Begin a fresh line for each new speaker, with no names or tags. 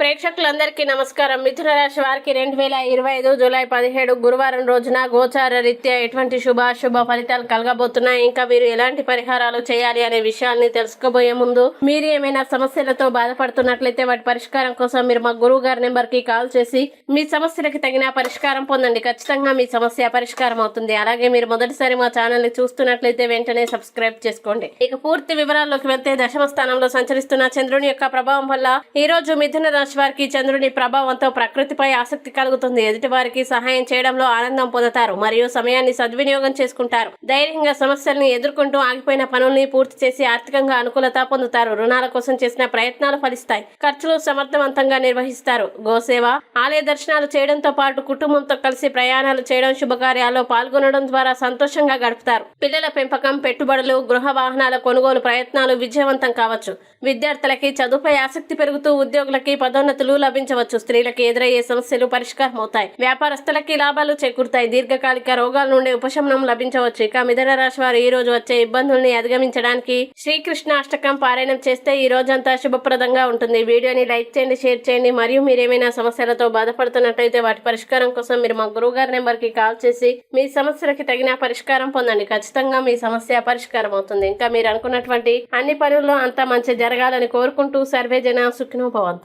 ప్రేక్షకులందరికీ నమస్కారం. మిథున రాశి వారికి రెండు వేల ఇరవై ఐదు జూలై పదిహేడు గురువారం రోజున గోచార రీత్యా ఎటువంటి శుభాశుభ ఫలితాలు కలగబోతున్నాయి? ఇంకా మీరు ఎలాంటి పరిహారాలు చేయాలి అనే విషయాల్ని తెలుసుకోబోయే ముందు మీరు ఏమైనా సమస్యలతో బాధపడుతున్నట్లయితే వాటి పరిష్కారం కోసం మీరు మా గురువు గారి నెంబర్కి కాల్ చేసి మీ సమస్యలకి తగిన పరిష్కారం పొందండి. ఖచ్చితంగా మీ సమస్య పరిష్కారం అవుతుంది. అలాగే మీరు మొదటిసారి మా ఛానల్ని చూస్తున్నట్లయితే వెంటనే సబ్స్క్రైబ్ చేసుకోండి. ఇక పూర్తి వివరాల్లోకి వెళ్తే దశమ స్థానంలో సంచరిస్తున్న చంద్రుని యొక్క ప్రభావం వల్ల ఈ రోజు మిథున రాశి వారికి చంద్రుని ప్రభావంతో ప్రకృతిపై ఆసక్తి కలుగుతుంది. ఎదుటి వారికి సహాయం చేయడంలో ఆనందం పొందుతారు మరియు సమయాన్ని సద్వినియోగం చేసుకుంటారు. ధైర్యంగా సమస్యల్ని ఎదుర్కొంటూ ఆగిపోయిన పనుల్ని పూర్తి చేసి ఆర్థికంగా అనుకూలత పొందుతారు. రుణాల కోసం చేసిన ప్రయత్నాలు ఫలిస్తాయి. ఖర్చులు సమర్థవంతంగా నిర్వహిస్తారు. గోసేవ ఆలయ దర్శనాలు చేయడంతో పాటు కుటుంబంతో కలిసి ప్రయాణాలు చేయడం శుభకార్యాల్లో పాల్గొనడం ద్వారా సంతోషంగా గడుపుతారు. పిల్లల పెంపకం పెట్టుబడులు గృహ వాహనాల కొనుగోలు ప్రయత్నాలు విజయవంతం కావచ్చు. విద్యార్థులకి చదువుపై ఆసక్తి పెరుగుతూ ఉద్యోగులకి పదోన్నతులు లభించవచ్చు. స్త్రీలకు ఎదురయ్యే సమస్యలు పరిష్కారం అవుతాయి వ్యాపారస్తులకి లాభాలు చేకూరుతాయి. దీర్ఘకాలిక రోగాల నుండి ఉపశమనం లభించవచ్చు. ఇక మిథున రాశి వారు ఈ రోజు వచ్చే ఇబ్బందుల్ని అధిగమించడానికి శ్రీకృష్ణ అష్టకం పారాయణం చేస్తే ఈ రోజంతా శుభప్రదంగా ఉంటుంది. వీడియోని లైక్ చేయండి షేర్ చేయండి. మరియు మీరేమైనా సమస్యలతో బాధపడుతున్నట్లయితే వాటి పరిష్కారం కోసం మీరు మా గురువు గారి నెంబర్కి కాల్ చేసి మీ సమస్యలకి తగిన పరిష్కారం పొందండి. ఖచ్చితంగా మీ సమస్య పరిష్కారం అవుతుంది ఇంకా మీరు అనుకున్నటువంటి అన్ని పనుల్లో అంతా మంచి జరగాలని కోరుకుంటూ సర్వే జన సుఖినోభవంతు